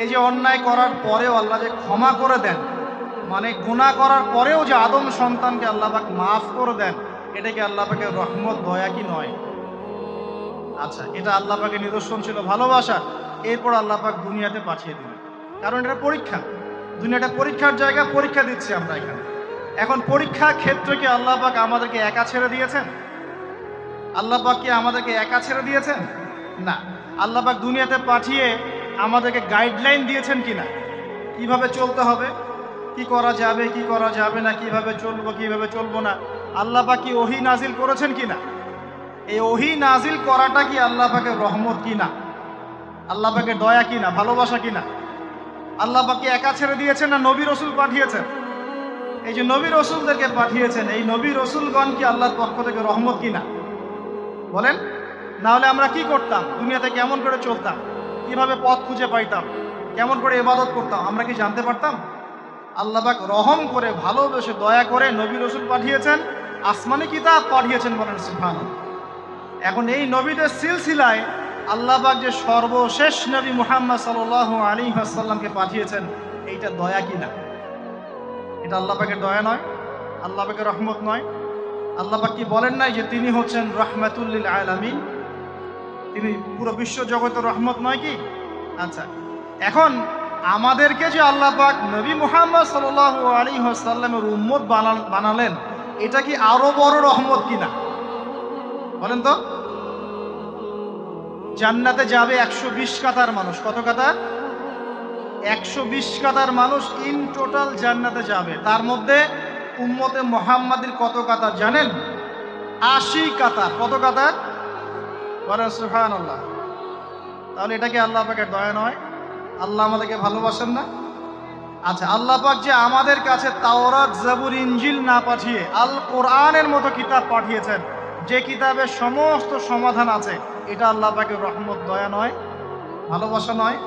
এই যে অন্যায় করার পরেও আল্লাহ যে ক্ষমা করে দেন মানে গুনাহ করার পরেও যে আদম সন্তানকে আল্লাহ পাক মাফ করে দেন, এটা কি আল্লাহ পাকের রহমত, দয়া কি নয়? আচ্ছা এটা আল্লাহ পাকের নিদর্শন ছিল ভালোবাসা, এরপর আল্লাহ পাক দুনিয়াতে পাঠিয়ে দিলেন। কারণ এটা পরীক্ষা। দুনিয়াটা পরীক্ষার জায়গা, পরীক্ষা দিচ্ছি আমরা এখানে। এখন পরীক্ষা ক্ষেত্রে কি আল্লাহ পাক আমাদেরকে একা ছেড়ে দিয়েছেন? আল্লাহ পাক কি আমাদেরকে একা ছেড়ে দিয়েছেন? না। আল্লাহ পাক দুনিয়াতে পাঠিয়ে আমাদেরকে গাইডলাইন দিয়েছেন কিনা? কীভাবে চলতে হবে? কি করা যাবে, কি করা যাবে না, কীভাবে চলবো কীভাবে চলবো না? আল্লাহ পাক ওহি নাজিল করেছেন কিনা? এই ওহি নাজিল করাটা কি আল্লাহ পাকের রহমত কিনা? আল্লাহ পাকের দয়া কিনা? ভালোবাসা কিনা? আল্লাহ পাকে একা ছেড়ে দিয়েছেন না নবী রসুল পাঠিয়েছেন? এই যে নবী রসুলদেরকে পাঠিয়েছেন, এই নবী রসুলগণ কি আল্লাহর পক্ষ থেকে রহমত কিনা? বলেন না হলে আমরা কি করতাম? দুনিয়াতে কেমন করে চলতাম? কীভাবে পথ খুঁজে পাইতাম? কেমন করে ইবাদত করতাম? আমরা কি জানতে পারতাম? আল্লাহ পাক রহম করে, ভালোবেসে দয়া করে নবী রসুল পাঠিয়েছেন, আসমানি কিতাব পাঠিয়েছেন বলেন সুফান এখন এই নবীদের সিলসিলায় আল্লাহ পাক যে সর্বশেষ নবী মুহাম্মদ সাল আলী আসাল্লামকে পাঠিয়েছেন, এইটা দয়া কিনা এটা আল্লাহ পাকের দয়া নয় আল্লাহ পাকের রহমত নয়। আল্লাহ পাক কি বলেন নাই যে তিনি হচ্ছেন রহমাতুল্লিল আলামিন? তিনি পুরো বিশ্ব জগতের রহমত নয় কি? আচ্ছা এখন আমাদেরকে যে আল্লাহ পাক নবী মুহাম্মদ সাল আলী আসাল্লামের উম্মত বানালেন, এটা কি আরও বড় রহমত কিনা? বলেন তো। জান্নাতে যাবে একশো বিশ কাতার মানুষ। কত কাতার? একশো বিশ কাতার মানুষ ইন টোটাল জান্নাতে যাবে। তার মধ্যে উম্মতে মোহাম্মদের কত কাতার জানেন? আশি কাতার। কত কাতার? বলেন সুহান আল্লাহ তাহলে এটা কি আল্লাহ পাকের দয়া নয়? আল্লাহ আমাদেরকে ভালোবাসেন না? আচ্ছা আল্লাহ পাক যে আমাদের কাছে তাওরাত, জাবুর ইঞ্জিল না পাঠিয়ে আল কোরআনের মতো কিতাব পাঠিয়েছেন, যে কিতাবের সমস্ত সমাধান আছে, এটা আল্লাহ পাকের রহমত, দয়া নয়, ভালোবাসা নয়।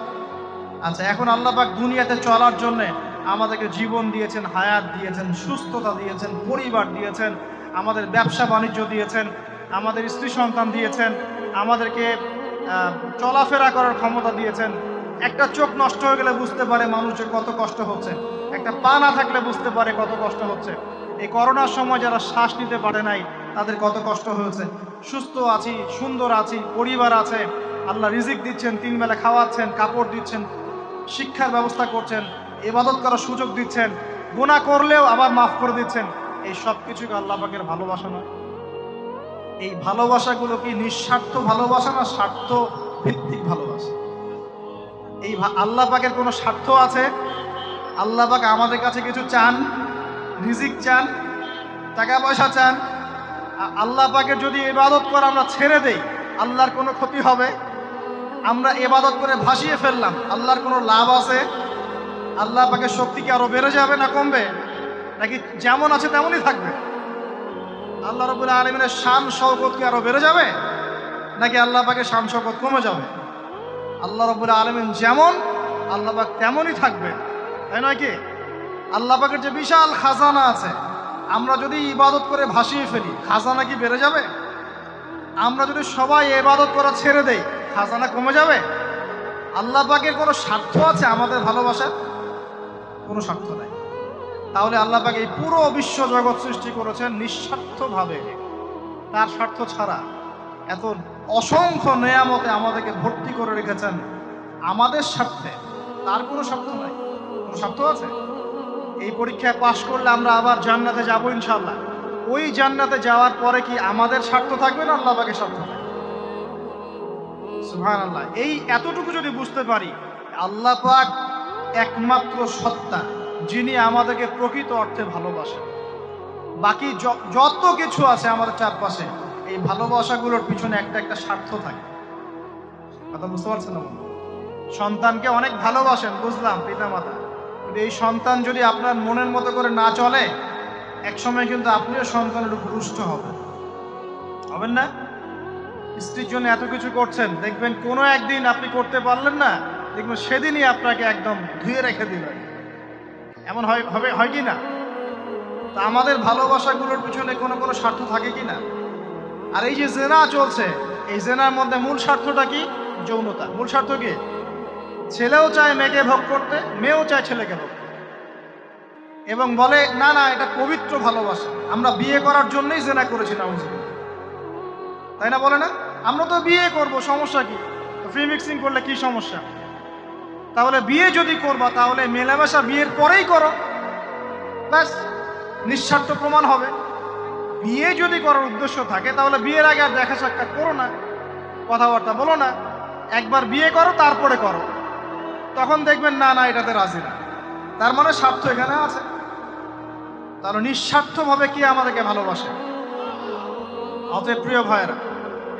আচ্ছা এখন আল্লাহ পাক দুনিয়াতে চলার জন্য আমাদেরকে জীবন দিয়েছেন, হায়াত দিয়েছেন, সুস্থতা দিয়েছেন, পরিবার দিয়েছেন, আমাদের ব্যবসা বাণিজ্য দিয়েছেন আমাদের স্ত্রী সন্তান দিয়েছেন, আমাদেরকে চলাফেরা করার ক্ষমতা দিয়েছেন। একটা চোখ নষ্ট হয়ে গেলে বুঝতে পারে মানুষের কত কষ্ট হচ্ছে। একটা পা না থাকলে বুঝতে পারে কত কষ্ট হচ্ছে। এই করোনার সময় যারা শ্বাস নিতে পারে নাই, তাদের কত কষ্ট হয়েছে। সুস্থ আছি, সুন্দর আছি, পরিবার আছে। আল্লাহ রিজিক দিচ্ছেন, তিন বেলা খাওয়াচ্ছেন, কাপড় দিচ্ছেন, শিক্ষার ব্যবস্থা করছেন এবাদত করার সুযোগ দিচ্ছেন গোনা করলেও আবার মাফ করে দিচ্ছেন। এই সব কিছুকে আল্লাহ পাকের ভালোবাসা নয়। এই ভালোবাসাগুলো কি নিঃস্বার্থ ভালোবাসা না স্বার্থ ভিত্তিক ভালোবাসা? এই আল্লাহ পাকের কোনো স্বার্থ আছে? আল্লাহ পাক আমাদের কাছে কিছু চান, রিজিক চান টাকা পয়সা চান আল্লাহ পাকের যদি ইবাদত করে আমরা ছেড়ে দেই, আল্লাহর কোনো ক্ষতি হবে? আমরা এবাদত করে ভাসিয়ে ফেললাম, আল্লাহর কোনো লাভ আছে? আল্লাহ পাকের শক্তি কি আরও বেড়ে যাবে না কমবে? নাকি যেমন আছে তেমনই থাকবে? আল্লাহ রবুল আলমিনের শান শৌকত কি আরও বেড়ে যাবে? নাকি আল্লাহ পাকে শান শৌকত কমে যাবে? আল্লাহ রবুল আলমিন যেমন, আল্লাহ পাক তেমনই থাকবে। তাই নয় কি? আল্লাহ পাকের যে বিশাল খাজানা আছে, আমরা যদি ইবাদত করে ভাসিয়ে ফেলি, খাজানা কি বেড়ে যাবে? আমরা যদি সবাই ইবাদত করা ছেড়ে দেই, খাজানা কমে যাবে? আল্লাহ পাকের কোনো স্বার্থ আছে আমাদের ভালোবাসার? কোনো স্বার্থ নাই। তাহলে আল্লাহ পাক এই পুরো বিশ্ব জগৎ সৃষ্টি করেছেন নিঃস্বার্থভাবে। তার স্বার্থ ছাড়া এত অসংখ্য নেয়ামতে আমাদেরকে ভর্তি করে রেখেছেন আমাদের স্বার্থে। তার কোনো স্বার্থ নাই। কোনো স্বার্থ আছে? এই পরীক্ষায় পাশ করলে আমরা আবার জান্নাতে যাব ইনশাল্লাহ ওই জান্নাতে যাওয়ার পরে কি আমাদের স্বার্থ থাকবে না আল্লাহ পাকের স্বার্থ আল্লাহ এই এতটুকু যদি বুঝতে পারি, আল্লাহ পাক একমাত্র সত্তা। যিনি আমাদেরকে প্রকৃত অর্থে ভালোবাসেন। বাকি যত কিছু আছে আমাদের চারপাশে, এই ভালোবাসাগুলোর পিছনে একটা একটা স্বার্থ থাকে। কথা বুঝতে পারছেন না সন্তানকে অনেক ভালোবাসেন, বুঝলাম, পিতামাতা। কিন্তু এই সন্তান যদি আপনার মনের মতো করে না চলে, একসময় কিন্তু আপনিও সন্তানের উপর রুষ্ট হবেন। হবেন না? স্ত্রীর জন্য এত কিছু করছেন, দেখবেন কোনো একদিন আপনি করতে পারলেন না, দেখবেন সেদিনই আপনাকে একদম ধুয়ে রেখে দিলেন। এমন হয়, হবে, হয় কি না? তা আমাদের ভালোবাসাগুলোর পিছনে কোনো কোনো স্বার্থ থাকে কি না? আর এই যে জেনা চলছে, এই জেনার মধ্যে মূল স্বার্থটা কি? যৌনতা। মূল স্বার্থ কি? ছেলেও চায় মেয়েকে ভোগ করতে, মেয়েও চায় ছেলেকে ভোগ এবং বলে, না না, এটা পবিত্র ভালোবাসা। আমরা বিয়ে করার জন্যই জেনা করেছি নাউজুবিল্লাহ তাই না বলে না? আমরা তো বিয়ে করব, সমস্যা কি? ফ্রি মিক্সিং করলে কি সমস্যা? তাহলে বিয়ে যদি করবা, তাহলে মেলামেশা বিয়ের পরেই করো। ব্যাস, নিঃস্বার্থ প্রমাণ হবে। বিয়ে যদি করার উদ্দেশ্য থাকে, তাহলে বিয়ের আগে আর দেখা সাক্ষাৎ করো না, কথাবার্তা বলো না। একবার বিয়ে করো, তারপরে করো। তখন দেখবেন, না না, এটাতে রাজি না। তার মানে স্বার্থ এখানে আছে। তাহলে নিঃস্বার্থভাবে কি আমাদেরকে ভালোবাসে? অতএব প্রিয় ভাইয়েরা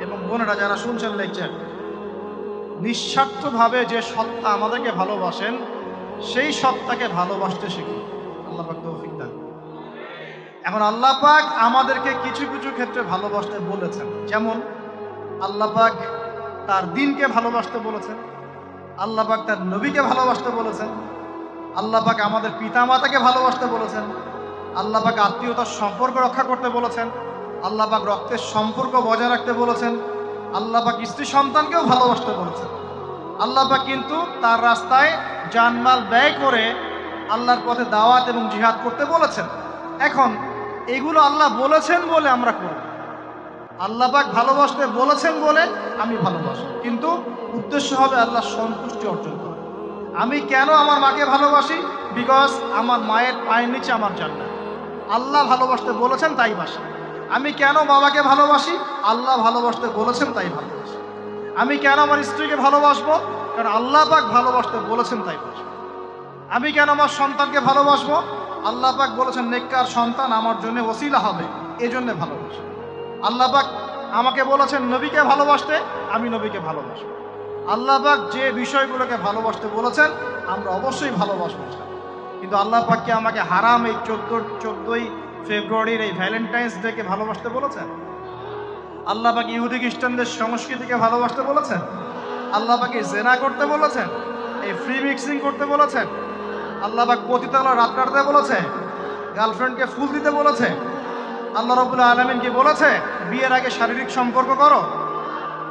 এবং বোনেরা, যারা শুনছেন লেকচার নিঃস্বার্থভাবে যে সত্তা আমাদেরকে ভালোবাসেন, সেই সত্তাকে ভালোবাসতে শিখি আল্লাহ পাক তৌফিক দান। এখন আল্লাহ পাক আমাদেরকে কিছু কিছু ক্ষেত্রে ভালোবাসতে বলেছেন। যেমন, আল্লাহ পাক তার দিনকে ভালোবাসতে বলেছেন, আল্লাহ পাক তার নবীকে ভালোবাসতে বলেছেন, আল্লাহ পাক আমাদের পিতামাতাকে ভালোবাসতে বলেছেন, আল্লাহ পাক আত্মীয়তার সম্পর্ক রক্ষা করতে বলেছেন, আল্লাহ পাক রক্তের সম্পর্ক বজায় রাখতে বলেছেন আল্লাহ পাক স্ত্রী সন্তানকেও ভালোবাসতে বলেছেন আল্লাহ পাক কিন্তু তার রাস্তায় জানমাল ব্যয় করে আল্লাহর পথে দাওয়াত এবং জিহাদ করতে বলেছেন। এখন এগুলো আল্লাহ বলেছেন বলে আমরা করব আল্লাহ পাক ভালোবাসতে বলেছেন বলে আমি ভালোবাসি। কিন্তু উদ্দেশ্য হবে আল্লাহ সন্তুষ্টি অর্জন করা। আমি কেন আমার মাকে ভালোবাসি? বিকজ আমার মায়ের পায়ের নিচে আমার জান্নাত। আল্লাহ ভালোবাসতে বলেছেন, তাই বাসি। আমি কেন বাবাকে ভালোবাসি? আল্লাহ ভালোবাসতে বলেছেন তাই ভালোবাসি। আমি কেন আমার স্ত্রীকে ভালোবাসবো? কারণ আল্লাহ পাক ভালোবাসতে বলেছেন তাই বাসবো আমি কেন আমার সন্তানকে ভালোবাসবো? আল্লাহ পাক বলেছেন, নেককার সন্তান আমার জন্য ওসিলা হবে। এই জন্যে ভালোবাসি। আল্লাহ পাক আমাকে বলেছেন, নবীকে ভালোবাসতে আমি নবীকে ভালোবাসবো। আল্লাহ পাক যে বিষয়গুলোকে ভালোবাসতে বলেছেন, আমরা অবশ্যই ভালোবাসবো। কিন্তু আল্লাহ পাককে আমাকে হারাম এই চোদ্দ, চোদ্দই ফেব্রুয়ারির এই ভ্যালেন্টাইন্স ডেকে ভালোবাসতে বলেছেন? আল্লাহ পাক ইহুদি খ্রিস্টানদের সংস্কৃতিকে ভালোবাসতে বলেছেন? আল্লাহ পাকে জেনা করতে বলেছেন? এই ফ্রি মিক্সিং করতে বলেছেন? আল্লাহ পাক পতিতালা রাত কাটতে বলেছে গার্লফ্রেন্ডকে ফুল দিতে বলেছে আল্লাহ রবুল্লা আলমিন কি বলেছে? বিয়ের আগে শারীরিক সম্পর্ক করো।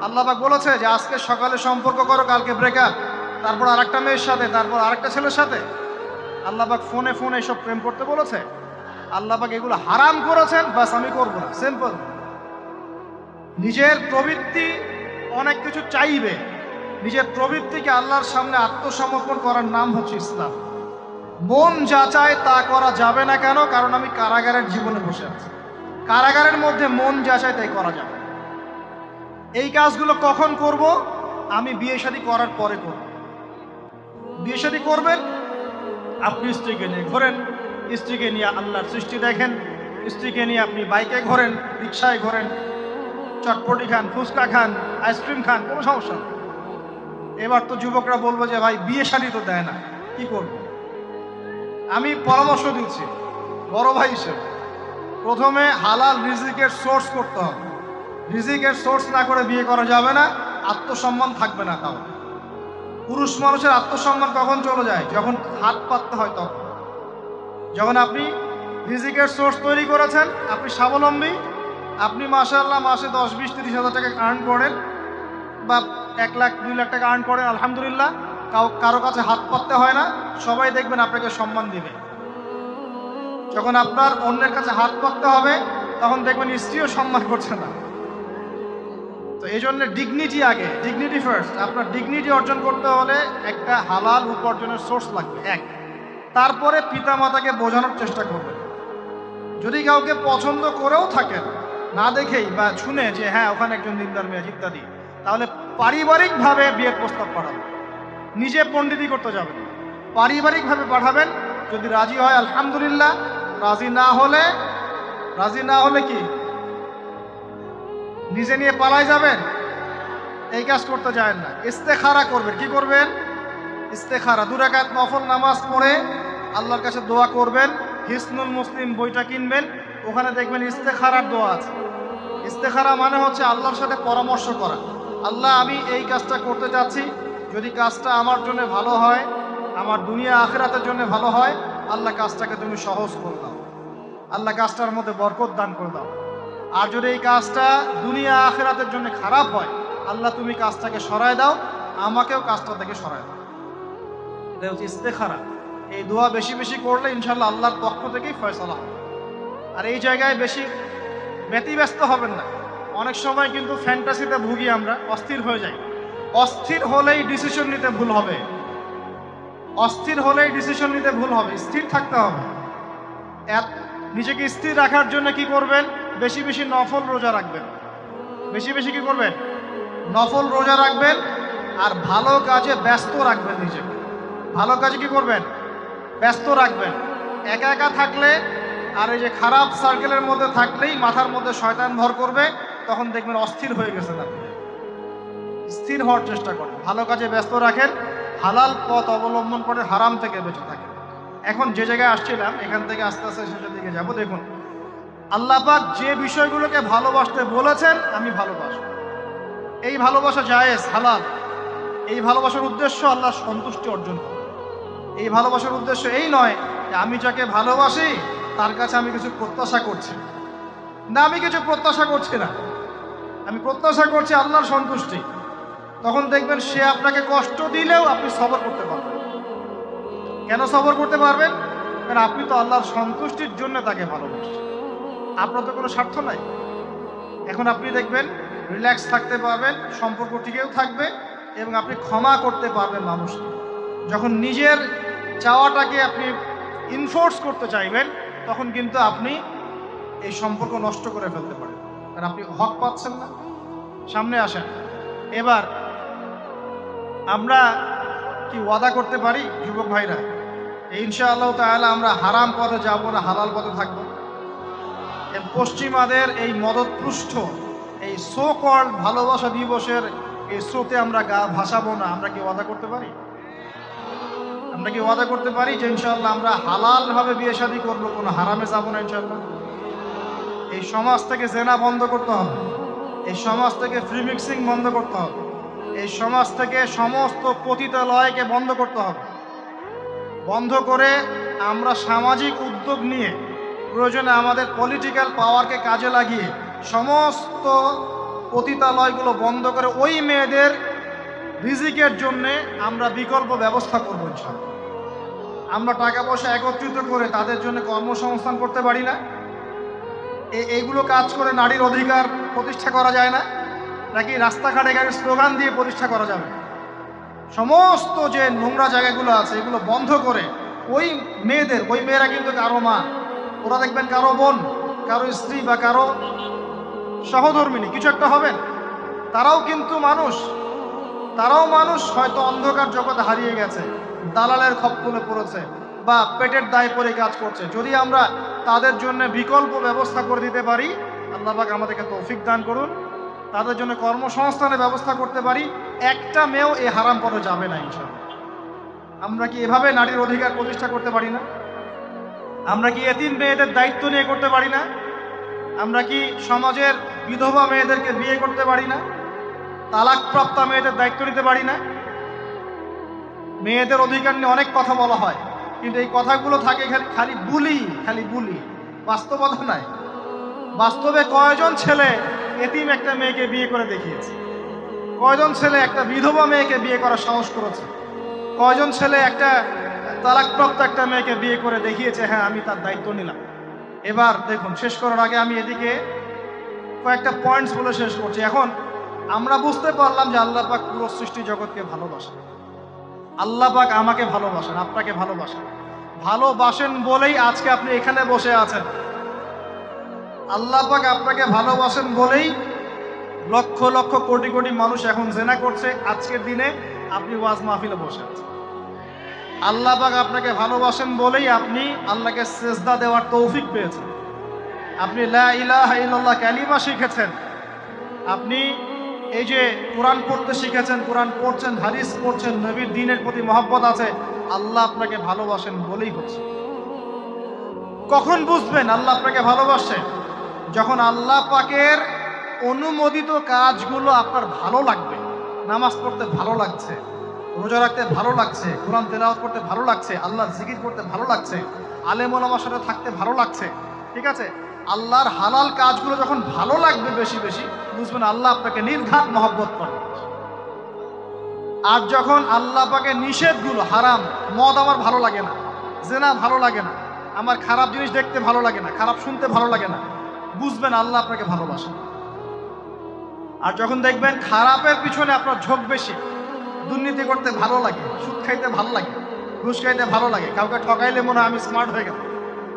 আল্লাহ পাক বলেছে যে আজকে সকালে সম্পর্ক করো, কালকে ব্রেকআপ তারপর আরেকটা মেয়ের সাথে, তারপর আরেকটা ছেলের সাথে। আল্লাহ পাক ফোনে ফোনে এসব প্রেম করতে বলেছে? আল্লাহ পাক এগুলো হারাম করেছেন, বাস আমি করব না। সিম্পল নিজের প্রবৃত্তি অনেক কিছু চাইবে। নিজের প্রবৃত্তিকে আল্লাহর সামনে আত্মসমর্পণ করার নাম হচ্ছে ইসলাম। মন যা চায় তা করা যাবে না কেন? কারণ আমি কারাগারের জীবনে বসে আছি। কারাগারের মধ্যে মন যা চায় তাই করা যাবে। এই কাজগুলো কখন করব? আমি বিয়ে শাদী করার পরে করব। বিয়ে শাদী করবেন? আপনি স্ত্রীকে নিয়ে ঘোরেন। স্ত্রীকে নিয়ে আল্লাহর সৃষ্টি দেখেন, স্ত্রীকে নিয়ে আপনি বাইকে ঘোরেন রিক্সায় ঘোরেন, চটপটি খান, ফুচকা খান, আইসক্রিম খান, কোনো সমস্যা নেই। এবার তো যুবকরা বলব যে, ভাই, বিয়ে শাড়ি তো দেয় না, কি করব? আমি পরামর্শ দিচ্ছি, বড় ভাই হিসেবে। প্রথমে হালাল রিজিকের সোর্স করতে হবে। রিজিকের সোর্স না করে বিয়ে করা যাবে না, আত্মসম্মান থাকবে না তাও। পুরুষ মানুষের আত্মসম্মান কখন চলে যায়? যখন হাত পাততে হয় তখন। যখন আপনি রিজিকের সোর্স তৈরি করেছেন, আপনি স্বাবলম্বী, আপনি মাসাল্লাহ মাসে দশ, বিশ, তিরিশ হাজার টাকা আর্ন করেন বা এক লাখ, দুই লাখ টাকা আর্ন করেন, আলহামদুলিল্লাহ কারও কাছে হাত পাততে হয় না, সবাই দেখবেন আপনাকে সম্মান দিবে। যখন আপনার অন্যের কাছে হাত পাততে হবে, তখন দেখবেন স্ত্রীও সম্মান করছে না। তো এই জন্য ডিগনিটি আগে ডিগনিটি ফার্স্ট আপনার ডিগনিটি অর্জন করতে হলে একটা হালাল উপার্জনের সোর্স লাগবে, এক। তারপরে পিতামাতাকে বোঝানোর চেষ্টা করবেন যদি কাউকে পছন্দ করেও থাকেন, না দেখেই বা শুনে যে হ্যাঁ ওখানে একজন দিনদার মেয়ে, ইত্যাদি, তাহলে পারিবারিকভাবে বিয়ের প্রস্তাব পাঠাবেন। নিজে পণ্ডিতি করতে যাবেন। পারিবারিকভাবে পাঠাবেন। যদি রাজি হয়, আলহামদুলিল্লাহ। রাজি না হলে, রাজি না হলে কি? নিজে নিয়ে পালাই যাবেন? এই কাজ করতে যায় না। ইস্তেখারা করবেন। কি করবেন? ইস্তেখারা। দুরাকাত নফল নামাজ পড়ে আল্লাহর কাছে দোয়া করবেন, হিসনুল মুসলিম বইটা কিনবেন, ওখানে দেখবেন ইস্তেখারার দোয়া আছে। ইস্তেখারা মানে হচ্ছে আল্লাহর সাথে পরামর্শ করা। আল্লাহ, আমি এই কাজটা করতে যাচ্ছি যদি কাজটা আমার জন্য ভালো হয়, আমার দুনিয়া আখেরাতের জন্য ভালো হয়, আল্লাহ কাজটাকে তুমি সহজ করে দাও। আল্লাহ কাজটার মধ্যে বরকত দান করে দাও। আর যদি এই কাজটা দুনিয়া আখেরাতের জন্য খারাপ হয়, আল্লাহ তুমি কাজটাকে সরায় দাও, আমাকেও কাজটা থেকে সরায় দাও। এটা হচ্ছে ইস্তেখারা। এই দোয়া বেশি বেশি করলে ইনশাল্লাহ আল্লাহর পক্ষ থেকেই ফয়সলা হবে। আর এই জায়গায় বেশি ব্যতিব্যস্ত হবেন না। অনেক সময় কিন্তু ফ্যান্টাসিতে ভুগি আমরা, অস্থির হয়ে যাই। অস্থির হলেই ডিসিশন নিতে ভুল হবে। অস্থির হলেই ডিসিশন নিতে ভুল হবে, স্থির থাকতে হবে। নিজেকে স্থির রাখার জন্য কি করবেন? বেশি বেশি নফল রোজা রাখবেন। বেশি বেশি কি করবেন? নফল রোজা রাখবেন আর ভালো কাজে ব্যস্ত রাখবেন নিজেকে। ভালো কাজে কি করবেন? ব্যস্ত রাখবেন। একা একা থাকলে আর এই যে খারাপ সার্কেলের মধ্যে থাকলেই মাথার মধ্যে শয়তান ভর করবে, তখন দেখবেন অস্থির হয়ে গেছে আপনি। স্থির হওয়ার চেষ্টা করেন। ভালো কাজে ব্যস্ত রাখেন, হালাল পথ অবলম্বন করে হারাম থেকে বেঁচে থাকেন। এখন যে জায়গায় আসছিলাম, এখান থেকে আস্তে আস্তে শেষের দিকে যাব। দেখুন, আল্লাহ পাক যে বিষয়গুলোকে ভালোবাসতে বলেছেন, আমি ভালোবাসব। এই ভালোবাসা জায়েজ, হালাল। এই ভালোবাসার উদ্দেশ্য আল্লাহ সন্তুষ্টি অর্জন করা। এই ভালোবাসার উদ্দেশ্য এই নয় যে আমি যাকে ভালোবাসি, তার কাছে আমি কিছু প্রত্যাশা করছি। না, আমি কিছু প্রত্যাশা করছি না। আমি প্রত্যাশা করছি আল্লাহর সন্তুষ্টি। তখন দেখবেন সে আপনাকে কষ্ট দিলেও আপনি সবর করতে পারবেন। কেন সবর করতে পারবেন? কারণ আপনি তো আল্লাহর সন্তুষ্টির জন্য তাকে ভালোবাসছেন আপনার তো কোনো স্বার্থ নাই। এখন আপনি দেখবেন রিল্যাক্স থাকতে পারবেন, সম্পর্ক টিকেও থাকবে এবং আপনি ক্ষমা করতে পারবেন মানুষকে। যখন নিজের চাওয়াটাকে আপনি ইনফোর্স করতে চাইবেন, তখন কিন্তু আপনি এই সম্পর্ক নষ্ট করে ফেলতে পারেন। কারণ আপনি হক পাচ্ছেন না। সামনে আসেন। এবার আমরা কি ওয়াদা করতে পারি, যুবক ভাইরা? ইনশাআল্লাহ তাহলে আমরা হারাম পথে যাব না, হালাল পথে থাকব। পশ্চিমাদের এই মদতপৃষ্ঠ এই সো কল্ড ভালোবাসা দিবসের এই স্রোতে আমরা গা ভাসাবো না। আমরা কি ওয়াদা করতে পারি? আমরা কি ওয়াদা করতে পারি যে ইনশাআল্লাহ আমরা হালালভাবে বিয়ে শাদী করব? কোনো হারামে যাব না ইনশাআল্লাহ। এই সমাজ থেকে জেনা বন্ধ করতে হবে। এই সমাজ থেকে ফ্রি মিক্সিং বন্ধ করতে হবে। এই সমাজ থেকে সমস্ত পতিতালয়কে বন্ধ করতে হবে। বন্ধ করে আমরা সামাজিক উদ্যোগ নিয়ে প্রয়োজনে আমাদের পলিটিক্যাল পাওয়ারকে কাজে লাগিয়ে সমস্ত পতিতালয়গুলো বন্ধ করে ওই মেয়েদের রিজিকের জন্যে আমরা বিকল্প ব্যবস্থা করব ইনশাল্লাহ আমরা টাকা পয়সা একত্রিত করে তাদের জন্য কর্মসংস্থান করতে পারি না। এইগুলো কাজ করে নারীর অধিকার প্রতিষ্ঠা করা যায় না। নাকি রাস্তাঘাটে গাড়ি স্লোগান দিয়ে প্রতিষ্ঠা করা যাবে সমস্ত যে নোংরা জায়গাগুলো আছে, এগুলো বন্ধ করে ওই মেয়েদের, ওই মেয়েরা কিন্তু কারও মা, ওরা দেখবেন কারও বোন, কারও স্ত্রী বা কারও সহধর্মিনী, কিছু একটা হবেন তারাও কিন্তু মানুষ। তারাও মানুষ, হয়তো অন্ধকার জগতে হারিয়ে গেছে, দালালের খপ্পলে পড়েছে বা পেটের দায় পরে কাজ করছে। যদি আমরা তাদের জন্য বিকল্প ব্যবস্থা করে দিতে পারি, আল্লাহ পাক আমাদেরকে তৌফিক দান করুন। তাদের জন্য কর্মসংস্থানের ব্যবস্থা করতে পারি, একটা মেয়েও এই হারাম পথে যাবে না ইনশাআল্লাহ। আমরা কি এভাবে নারীর অধিকার প্রতিষ্ঠা করতে পারি না? আমরা কি এতিম মেয়েদের দায়িত্ব নিয়ে করতে পারি না? আমরা কি সমাজের বিধবা মেয়েদেরকে বিয়ে করতে পারি না? তালাকপ্রাপ্তা মেয়েদের দায়িত্ব নিতে পারি না। মেয়েদের অধিকার নিয়ে অনেক কথা বলা হয়। কিন্তু এই কথাগুলো থাকে খালি বুলি খালি বুলি। বাস্তবতা নাই। বাস্তবে কয়জন ছেলে এতিম একটা মেয়েকে বিয়ে করে দেখিয়েছে? কয়জন ছেলে একটা বিধবা মেয়েকে বিয়ে করার সাহস করেছে? কয়জন ছেলে একটা তালাকপ্রাপ্ত একটা মেয়েকে বিয়ে করে দেখিয়েছে হ্যাঁ আমি তার দায়িত্ব নিলাম। এবার দেখুন, শেষ করার আগে আমি এদিকে কয়েকটা পয়েন্টস বলে শেষ করছি। এখন আমরা বুঝতে পারলাম যে আল্লাহ পাক পুরো সৃষ্টি জগৎকে ভালোবাসেন। আল্লাহ পাক আমাকে ভালোবাসেন, আপনাকে ভালোবাসেন। ভালোবাসেন বলেই আজকে আপনি এখানে বসে আছেন। আল্লাহ পাক আপনাকে ভালোবাসেন বলেই লক্ষ লক্ষ কোটি কোটি মানুষ এখন জেনা করছে, আজকের দিনে আপনি ওয়াজ মাহফিলে বসে আছেন। আল্লাহ পাক আপনাকে ভালোবাসেন বলেই আপনি আল্লাহকে সেজদা দেওয়ার তৌফিক পেয়েছেন। আপনি লা ইলাহা ইল্লাল্লাহ কালিমা শিখেছেন। আপনি এই যে কোরআন পড়তে শিখেছেন, কোরআন পড়ছেন, হাদিস পড়ছেন, নবীর দিনের প্রতি মহব্বত আছে, আল্লাহ আপনাকে ভালোবাসেন বলেই হচ্ছে। কখন বুঝবেন আল্লাহ আপনাকে ভালোবাসেন যখন আল্লাহ পাকের অনুমোদিত কাজগুলো আপনার ভালো লাগবে, নামাজ পড়তে ভালো লাগছে, রোজা রাখতে ভালো লাগছে, কোরআন তেলাওয়াত করতে ভালো লাগছে আল্লাহ জিকির করতে ভালো লাগছে, আলেম ওলামার সাথে থাকতে ভালো লাগছে, ঠিক আছে? আল্লাহর হালাল কাজগুলো যখন ভালো লাগবে বেশি বেশি, বুঝবেন আল্লাহ আপনাকে নির্ঘাত মহব্বত করবে আর যখন আল্লাহ পাকে নিষেধগুলো, হারাম, মদ আমার ভালো লাগে না, জেনা ভালো লাগে না, আমার খারাপ জিনিস দেখতে ভালো লাগে না, খারাপ শুনতে ভালো লাগে না, বুঝবেন আল্লাহ আপনাকে ভালোবাসে। আর যখন দেখবেন খারাপের পিছনে আপনার ঝোঁক বেশি, দুর্নীতি করতে ভালো লাগে, সুদ খাইতে ভালো লাগে, ঘুষ খাইতে ভালো লাগে, কাউকে ঠকাইলে মনে হয় আমি স্মার্ট হয়ে গেলাম।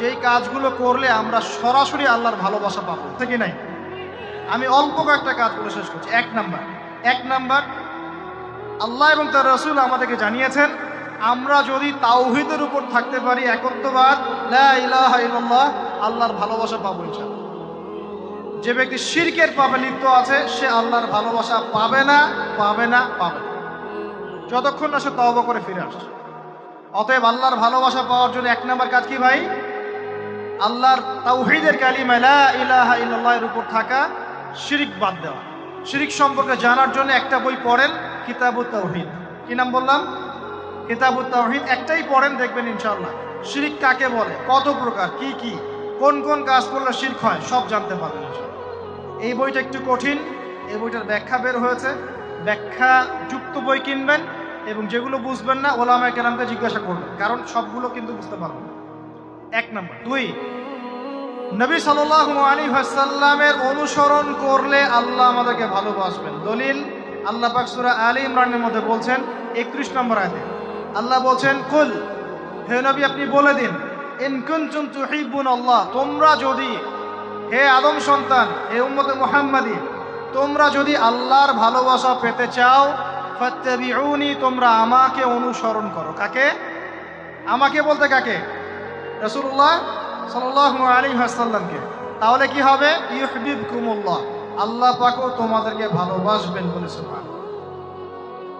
যেই কাজগুলো করলে আমরা সরাসরি আল্লাহর ভালোবাসা পাবো থেকে নাই? আমি অল্প কয়েকটা কাজ বলে শেষ করছি। এক নাম্বার এক নাম্বার, আল্লাহ এবং তার রসুল আমাদেরকে জানিয়েছেন, আমরা যদি তাওহিদের উপর থাকতে পারি একত্ববাদ ইল্লাল্লাহ, আল্লাহর ভালোবাসা পাবো ইনশাআল্লাহ। যে ব্যক্তি শিরকের পাবে লিপ্ত আছে, সে আল্লাহর ভালোবাসা পাবে না পাবে না, পাবে যতক্ষণ না সে তওবা করে ফিরে আসছে। অতএব আল্লাহর ভালোবাসা পাওয়ার জন্য এক নম্বর কাজ কি ভাই? আল্লাহর তাওহীদের কালিমা ইলাহা ইল্লাল্লাহ এর উপর থাকা শিরিক বাদ দেওয়া। শিরিক সম্পর্কে জানার জন্য একটা বই পড়েন কিতাবুত তাওহীদ। কি নাম বললাম? কিতাবুত তাওহীদ একটাই পড়েন, দেখবেন ইনশাআল্লাহ। শিরিক কাকে বলে? কত প্রকার? কি কি? কোন কোন কাজ করলে শিরক হয়? সব জানতে পারবেন এই বইটা একটু কঠিন। এই বইটার ব্যাখ্যা বের হয়েছে। ব্যাখ্যা যুক্ত বই কিনবেন এবং যেগুলো বুঝবেন না ওলামা কেরামকে জিজ্ঞাসা করবেন। কারণ সবগুলো কিন্তু বুঝতে পারবেন। এক নম্বর। দুই, নবী সাল্লাল্লাহু আলাইহি ওয়াসাল্লামের অনুসরণ করলে আল্লাহ আমাদেরকে ভালোবাসবেন। দলিল, আল্লাহ পাক সূরা আলী ইমরানের মধ্যে বলছেন 31 নম্বর আয়াতে, আল্লাহ বলছেন, কুল, হে নবী, আপনি বলে দিন আল্লাহ, তোমরা যদি, হে আদম সন্তান, হে উম্মতে মুহাম্মাদি, তোমরা যদি আল্লাহর ভালোবাসা পেতে চাও তোমরা আমাকে অনুসরণ করো। কাকে? আমাকে বলতে কাকে? রাসূলুল্লাহ সাল্লাল্লাহু আলাইহি ওয়াসাল্লামকে। তাহলে কি হবে? ইহবিব কুমুল্লাহ আল্লাহ পাকও তোমাদেরকে ভালোবাসবেন বলে সুবহান।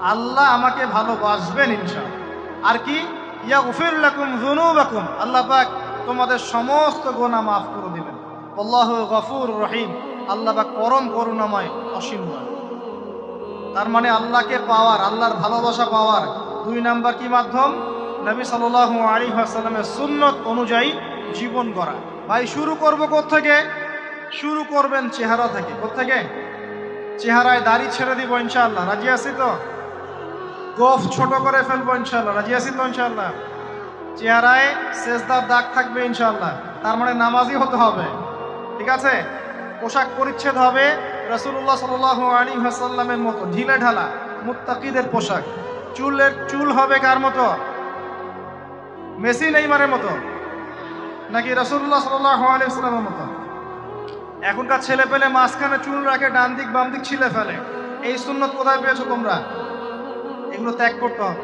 আল্লাহ আমাকে ভালোবাসবেন ইনশাআল্লাহ। আর কি? ইয়া ইয়াগফির লাকুম যুনুবাকুম। আল্লাহ পাক তোমাদের সমস্ত গুনাহ মাফ করে দিবেন। আল্লাহ গফুর রহিম। আল্লাহ পাক পরম করুণাময় অসীম তার মানে আল্লাহকে পাওয়ার, আল্লাহর ভালোবাসা পাওয়ার দুই নাম্বার কি মাধ্যম? নবী সাল্লাল্লাহু আলাইহি ওয়াসাল্লামের সুন্নত অনুযায়ী জীবন গড়া। ভাই, শুরু করব থেকে শুরু করবেন চেহারা থেকে। থেকে চেহারায় দাড়ি ছেড়ে দিব ইনশাআল্লাহ। রাজি আছি তো? গোফ ছোট করে ফেলব ইনশাআল্লাহ। রাজি আছি তো ইনশাআল্লাহ? চেহারায় শেষদার দাগ থাকবে ইনশাআল্লাহ। তার মানে নামাজি হতে হবে। ঠিক আছে? পোশাক পরিচ্ছেদ হবে রসুল্লাহ সাল আলী হাসাল্লামের মতো। ঢিলে ঢালা, মুত্তাকিদের পোশাক। চুলের, চুল হবে কার মতো? মেসি নেইমারের মতো? নাকি রসুল্লাহ সাল্লাহ আলিয়াল্লামের মতো? এখনকার ছেলে পেলে মাঝখানে চুল রাখে, ডান দিক বাম দিক ছিলে ফেলে। এই সুন্নত কোথায় পেয়েছ তোমরা? এগুলো ত্যাগ করতে হবে।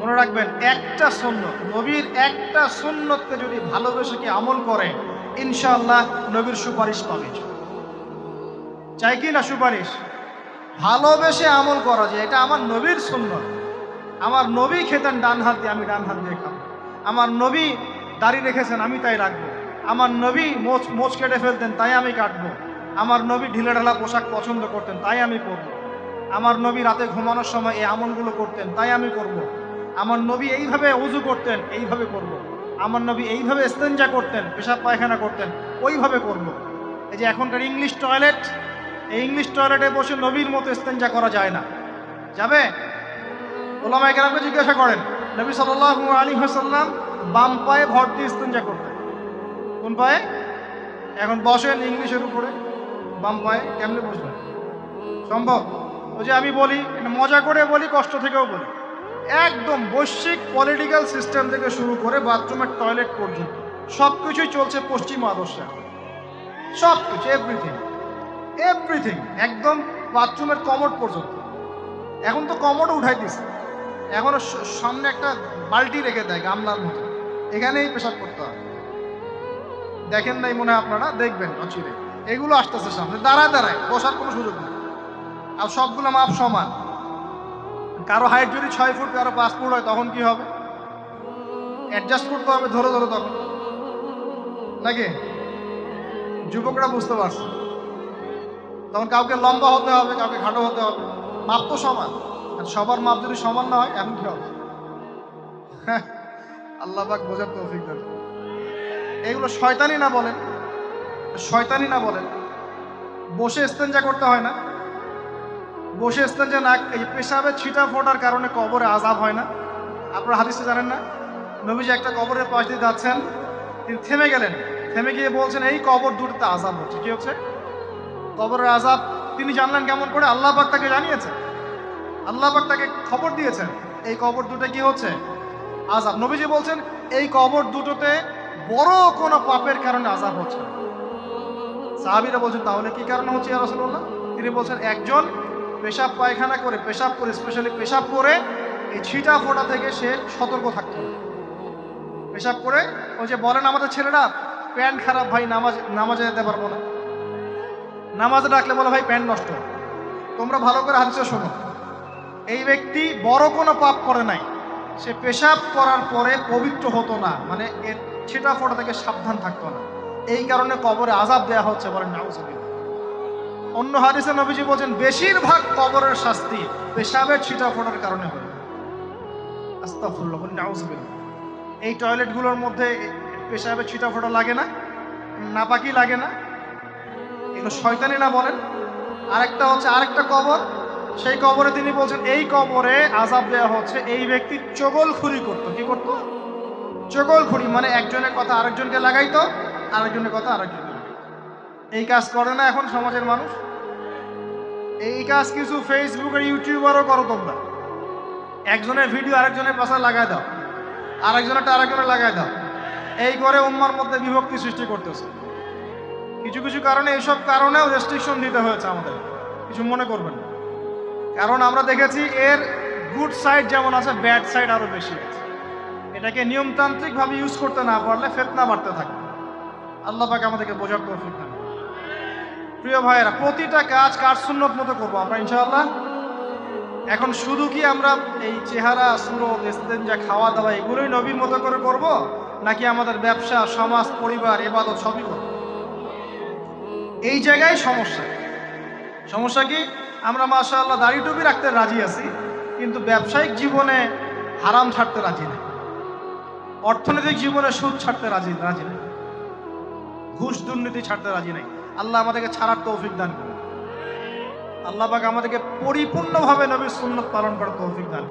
মনে রাখবেন, একটা সুন্নত, নবীর একটা সুন্নতকে যদি ভালোবেসে কি আমল করে, ইনশাআল্লাহ নবীর সুপারিশ পাবে। চাই কি না সুপারিশ? ভালোবেসে আমল করা যায়, এটা আমার নবীর সুন্নত। আমার নবী খেতেন ডান হাত দিয়ে, আমি ডান হাত দিয়ে খাব। আমার নবী দাড়ি রেখেছেন, আমি তাই রাখব। আমার নবী মোচ মোচ কেটে ফেলতেন, তাই আমি কাটবো। আমার নবী ঢিলে ঢালা পোশাক পছন্দ করতেন, তাই আমি করব আমার নবী রাতে ঘুমানোর সময় এই আমলগুলো করতেন, তাই আমি করব। আমার নবী এইভাবে উজু করতেন, এইভাবে করব। আমার নবী এইভাবে স্তেঞ্জা করতেন, পেশাব পায়খানা করতেন, ওইভাবে করব। এই যে এখনকার ইংলিশ টয়লেট, এই ইংলিশ টয়লেটে বসে নবীর মতো স্তেঞ্জা করা যায় না। যাবে? ওলামাই কেরামকে জিজ্ঞাসা করেন। নবী সাল্লাল্লাহু আলী হাসাল্লাম বাম পায়ে ভর দিয়ে স্তেঞ্জা করতেন। কোন পায়ে? এখন বসেন ইংলিশের উপরে। বাম পায়ে কেমনে বসবেন? সম্ভব? ওই যে আমি বলি মজা করে বলি, কষ্ট থেকেও বলি। একদম বৈশ্বিক পলিটিক্যাল সিস্টেম থেকে শুরু করে বাথরুমের টয়লেট পর্যন্ত। সব কিছুই চলছে পশ্চিম আদর্শে। সব কিছু এভরিথিং এভরিথিং একদম বাথরুমের কমোড পর্যন্ত। এখন তো কমোডও উঠাই দিছে। এখন সামনে একটা বালতি রেখে দেয় গামলার মতো। এখানেই পেশাব করতে হবে দেখেন নাই মনে হয় আপনারা, দেখবেন অচিরে। এগুলো আসতেছে সামনে, দাঁড়ায় দাঁড়ায়, বসার কোনো সুযোগ নেই। আর সবগুলো মাপ সমান। কারও হাইট যদি ছয় ফুট, কারও পাঁচ ফুট হয়, তখন কি হবে? অ্যাডজাস্ট করতে হবে ধরে ধরে তখন। নাকি? যুবকরা বুঝতে পারছে। তখন কাউকে লম্বা হতে হবে, কাউকে খাটো হতে হবে। মাপ তো সমান। সবার মাপ যদি সমান না হয়, এখন কি হবে? আল্লাহ পাক বোঝার তৌফিক দেন এইগুলো শয়তানি না বলেন, শয়তানি না বলেন। বসে ইস্তেঞ্জা করতে হয় না। বসে ইস্তেঞ্জা না, এই পেশাবে ছিটা ফোটার কারণে কবরে আজাব হয় না। আপনারা হাদিসে জানেন না? নবীজি একটা কবরের পাশ দিয়ে যাচ্ছেন, তিনি থেমে গেলেন। থেমে গিয়ে বলছেন, এই কবর দুটোতে আজাব হচ্ছে। কি হচ্ছে? কবরের আজাব তিনি জানলেন কেমন করে? আল্লাহ পাক তাকে জানিয়েছেন। আল্লাহ পাক তাকে খবর দিয়েছেন। এই কবর দুটো কি হচ্ছে? আজাব নবীজি বলছেন, এই কবর দুটোতে বড় কোনো পাপের কারণে আজাব হচ্ছে সাহাবিরা বলছেন, তাহলে কি কারণে হচ্ছে রাসূলুল্লাহ? তিনি বলছেন, একজন পেশাব পায়খানা করে, পেশাব করে স্পেশালি পেশাব করে, এই ছিটা ফোটা থেকে সে সতর্ক থাকতে পেশাব করে, ওই যে বলেন আমাদের ছেলেরা, প্যান্ট খারাপ ভাই, নামাজ, নামাজে যেতে পারব না। নামাজে ডাকলে বলে, ভাই, প্যান্ট নষ্ট। তোমরা ভালো করে হাদিসে শোনো। এই ব্যক্তি বড় কোনো পাপ করে নাই। সে পেশাব করার পরে পবিত্র হতো না। মানে এর ছিটা ফোটা থেকে সাবধান থাকতো না। এই কারণে কবরে আজাব দেয়া হচ্ছে বলেন নাউজুবিল্লাহ। অন্য হাদিসে নবীজি বলছেন, বেশিরভাগ কবরের শাস্তি পেশাবের ছিটা ফোটার কারণে হয়। আস্তাগফিরুল্লাহ, বলেন নাউজুবিল্লাহ। এই টয়লেটগুলোর মধ্যে পেশাবের ছিটা ফোটা লাগে না? নাপাকি লাগে না? এগুলো শয়তানি না বলেন? আরেকটা হচ্ছে, আরেকটা কবর সেই কবরে তিনি বলছেন, এই কবরে আজাব দেওয়া হচ্ছে, এই ব্যক্তি চগল চগলখুরি করতো। কি করতো? চগলখুরি মানে একজনের কথা আরেকজনকে লাগাইতো, আরেকজনের কথা আরেকজনকে এই কাজ করে না এখন সমাজের মানুষ? এই কাজ কিছু ফেসবুক আর ইউটিউবারও করো তোমরা। একজনের ভিডিও আরেকজনের পাশে লাগাই দাও। আরেকজনেরটা আরেকজনে লাগাই দাও। এই করে উম্মার মধ্যে বিভক্তি সৃষ্টি করতেছে। কিছু কিছু কারণে এইসব কারণেও রেস্ট্রিকশন দিতে হয়েছে আমাদের। কিছু মনে করবেন না। কারণ আমরা দেখেছি এর গুড সাইড যেমন আছে ব্যাড সাইড আরও বেশি আছে। এটাকে নিয়মতান্ত্রিকভাবে ইউজ করতে না পারলে ফেতনা বাড়তে থাকে। আল্লাহ পাকে আমাদেরকে বোঝার তৌফিক দেন প্রিয় ভাইয়েরা, প্রতিটা কাজ কাজ সুন্নত মতো করব আমরা, ইনশাআল্লাহ? এখন শুধু কি আমরা এই চেহারা, সুরত ইস্তেঞ্জা খাওয়া দাওয়া, এগুলোই নবীর মতো করে করব, নাকি আমাদের ব্যবসা, সমাজ, পরিবার, এবাদত সবই করব? এই জায়গায় সমস্যা। সমস্যা কি? আমরা মাশাআল্লাহ দাড়ি টুপি রাখতে রাজি আছি, কিন্তু ব্যবসায়িক জীবনে হারাম ছাড়তে রাজি নেই অর্থনৈতিক জীবনে সুদ ছাড়তে রাজি রাজি নাই ঘুষ দুর্নীতি ছাড়তে রাজি নাই। আল্লাহ আমাদেরকে ছাড়ার তৌফিক দান করুন। আল্লাহ পাক আমাদেরকে পরিপূর্ণভাবে নবীর সুন্নত পালন করার তৌফিক দান।